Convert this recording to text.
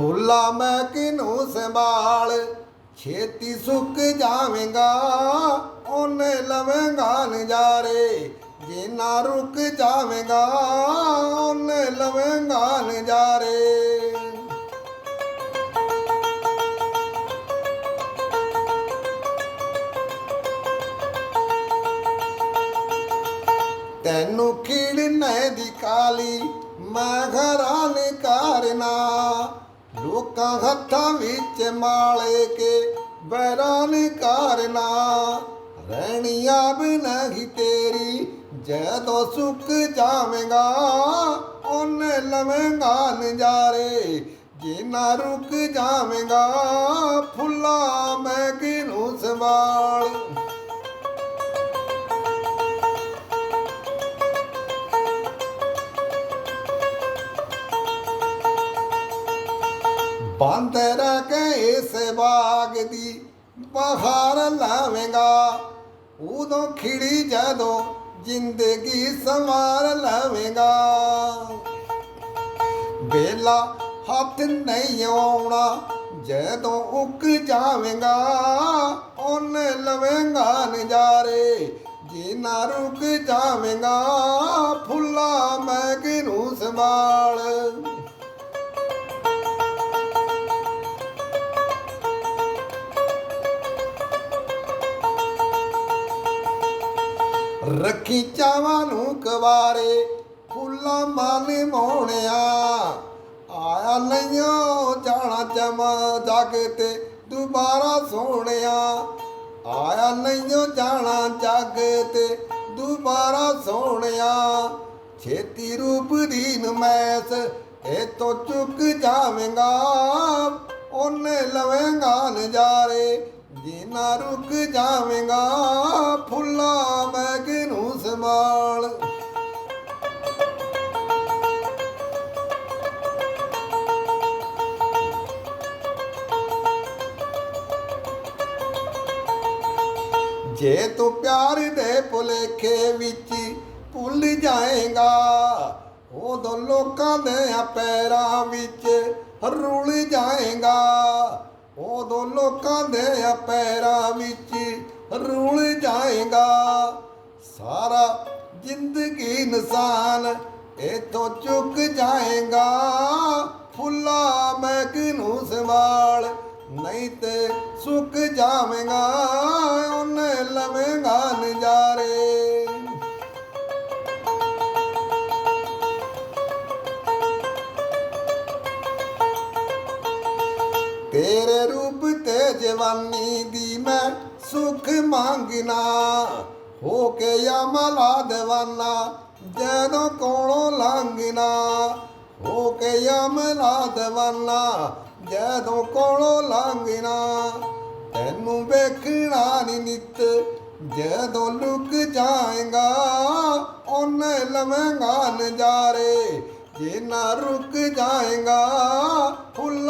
ਫੁੱਲਾ ਮੈਂ ਕਿਨੂੰ ਸੰਭਾਲ? ਛੇਤੀ ਸੁੱਕ ਜਾਵੇਂਗਾ, ਉਹਨੇ ਲਵੇਂਗਾ ਨਜ਼ਾਰੇ। ਜੇ ਨਾ ਰੁਕ ਜਾਵੇਂਗਾ, ਉਹਨੇ ਲਵੇਂਗਾ ਨਜ਼ਾਰੇ। ਤੈਨੂੰ ਖਿੜਨੇ ਦੀ ਕਾਲੀ, ਮੈਂ ਘਰਾਂ ਕਰਨਾ। ਲੋਕਾਂ ਹੱਥਾਂ ਵਿੱਚ ਮਾਲੇ ਕੇ ਬੈਰਾਨ ਕਰਨਾ, ਰਹਿਣੀਆਂ ਵੀ ਨਹੀਂ ਤੇਰੀ, ਜਦੋਂ ਸੁੱਕ ਜਾਵੇਂਗਾ, ਉਹਨੇ ਲਵੇਂਗਾ ਨਜ਼ਾਰੇ ਜੇ ਨਾ ਰੁਕ ਜਾਵੇਂਗਾ, ਫੁੱਲਾ ਮੈਂ ਕਿਨੂੰ ਸੰਭਾਲ। ਬੰਦ ਰਹਿ ਇਸ ਬਾਗ ਦੀ ਬਹਾਰ ਲਾਵੇਂਗਾ। ਉਦੋਂ ਖਿੜੀ ਜਦੋਂ ਜ਼ਿੰਦਗੀ ਸੰਵਾਰ ਲਾਵੇਂਗਾ। ਵੇਲਾ ਹੱਥ ਨਹੀਂ ਆਉਣਾ, ਜਦੋਂ ਉੱਕ ਜਾਵੇਂਗਾ, ਉਹਨੇ ਲਵੇਂਗਾ ਨਜ਼ਾਰੇ। ਜੇ ਨਾ ਰੁਕ ਜਾਵੇਂਗਾ, ਫੁੱਲਾ ਮੈਂ ਕਿਨੂੰ ਸੰਭਾਲ। ਰੱਖੀ ਚਾਵਾਂ ਨੂੰ ਕਵਾਰੇ, ਫੁੱਲਾਂ ਮਨ ਮੋਣਿਆ ਆਇਆ ਨਈਓ ਜਾਣਾ ਚਮਾ ਜਗ ਤੇ ਦੁਬਾਰਾ ਸੋਹਣਿਆ। ਆਇਆ ਨਈਓ ਜਾਣਾ ਜਗ ਤੇ ਦੁਬਾਰਾ ਸੋਹਣਿਆ। ਛੇਤੀ ਰੂਪ ਦੀ ਨਮੈਸ ਇਹ ਤੋਂ ਚੁੱਕ ਜਾਵੇਂਗਾ, ਉਹਨੇ ਲਵੇਂਗਾ ਨਜ਼ਾਰੇ। ਜੇ ਰੁਕ ਜਾਵੇਂਗਾ, ਫੁੱਲਾ ਮੈਂ ਕਿਨੂੰ ਜੇ ਤੂੰ ਪਿਆਰ ਦੇ ਭੁਲੇਖੇ ਵਿੱਚ ਭੁੱਲ ਜਾਏਗਾ, ਉਦੋਂ ਲੋਕਾਂ ਦੇ ਪੈਰਾਂ ਵਿੱਚ ਰੁਲ ਜਾਏਗਾ। ਉਦੋਂ ਲੋਕਾਂ ਦੇ ਪੈਰਾਂ ਵਿੱਚ ਰੁਲ ਜਾਏਗਾ। ਸਾਰਾ ਜ਼ਿੰਦਗੀ ਇਨਸਾਨ ਇਥੋਂ ਚੁੱਕ ਜਾਏਗਾ ਫੁੱਲਾ ਮੈਂ ਕਿਨੂੰ ਸੰਭਾਲ, ਨਹੀਂ ਤੇ ਸੁੱਕ ਜਾਵੇਂਗਾ, ਉਹਨੇ ਲਵੇਂਗਾ ਨਜ਼ਾਰੇ। ਤੇਰੇ ਰੂਪ ਤੇ ਜਵਾਨੀ ਦੀ ਮੈਂ ਸੁਖ ਮੰਗਣਾ ਹੋ ਕੇ ਅਮਲਾ ਦੇਵਾਨਾ, ਜਦੋਂ ਕੋਲੋਂ ਲੰਘਣਾ। ਹੋ ਕੇ ਅਮਲਾ ਦੇਵਾਨਾ, ਜਦੋਂ ਕੋਲੋਂ ਲੰਘਣਾ। ਤੈਨੂੰ ਵੇਖਣਾ ਨੀ ਨਿਤ, ਜਦੋਂ ਲੁਕ ਜਾਏਗਾ, ਉਹਨੇ ਲਵੇਂਗਾ ਨਜ਼ਾਰੇ। ਜੇ ਨਾ ਰੁਕ ਜਾਏਗਾ, ਫੁੱਲ